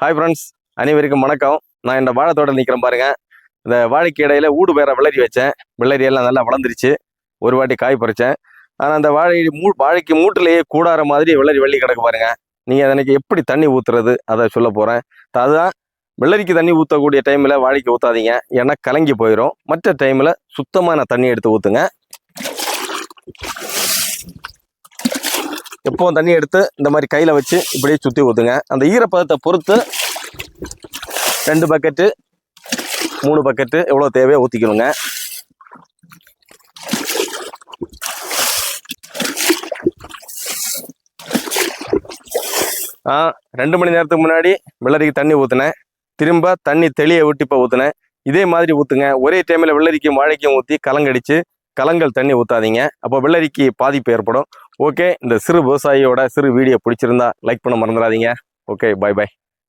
Hi friends அனைவருக்கும் வணக்கம். நான் இந்த வாழைத்தோட்டம் நிற்கிறேன் பாருங்கள் இந்த வாழைக்கு இடையில ஊடு பேர விளரி வச்சேன். விளரி எல்லாம் நல்லா வளர்ந்துருச்சு. ஒரு வாட்டி காய் பறித்தேன் ஆனால் அந்த வாழை மூ வாழைக்கு மூட்டிலேயே கூடார மாதிரி விளரி வெள்ளி கிடக்கு பாருங்கள் நீங்கள் அதனைக்கு எப்படி தண்ணி ஊற்றுறது அதை சொல்ல போகிறேன் அதுதான் வெள்ளரிக்கு தண்ணி ஊற்றக்கூடிய டைமில் வாழைக்கு ஊற்றாதீங்க ஏன்னா கலங்கி போயிடும் மற்ற டைமில் சுத்தமான தண்ணி எடுத்து ஊற்றுங்க எப்பவும் தண்ணி எடுத்து இந்த மாதிரி கையில் வச்சு இப்படியே சுற்றி ஊற்றுங்க அந்த ஈரப்பதத்தை பொறுத்து ரெண்டு பக்கெட்டு மூணு பக்கெட்டு எவ்வளோ தேவையோ ஊற்றிக்கணுங்க ஆ ரெண்டு மணி நேரத்துக்கு முன்னாடி வெள்ளரிக்கு தண்ணி ஊற்றினேன் திரும்ப தண்ணி தெளிய விட்டு இப்போ ஊற்றினேன் இதே மாதிரி ஊற்றுங்க ஒரே டைமில் வெள்ளரிக்கும் வாழைக்கும் ஊற்றி கலங்கடிச்சு கலங்கள் தண்ணி ஊற்றாதீங்க அப்போ வெள்ளரிக்கு பாதிப்பு ஏற்படும். ஓகே இந்த சிறு விவசாயியோட சிறு வீடியோ பிடிச்சிருந்தா லைக் பண்ண மறந்துடாதீங்க. ஓகே பாய் பாய்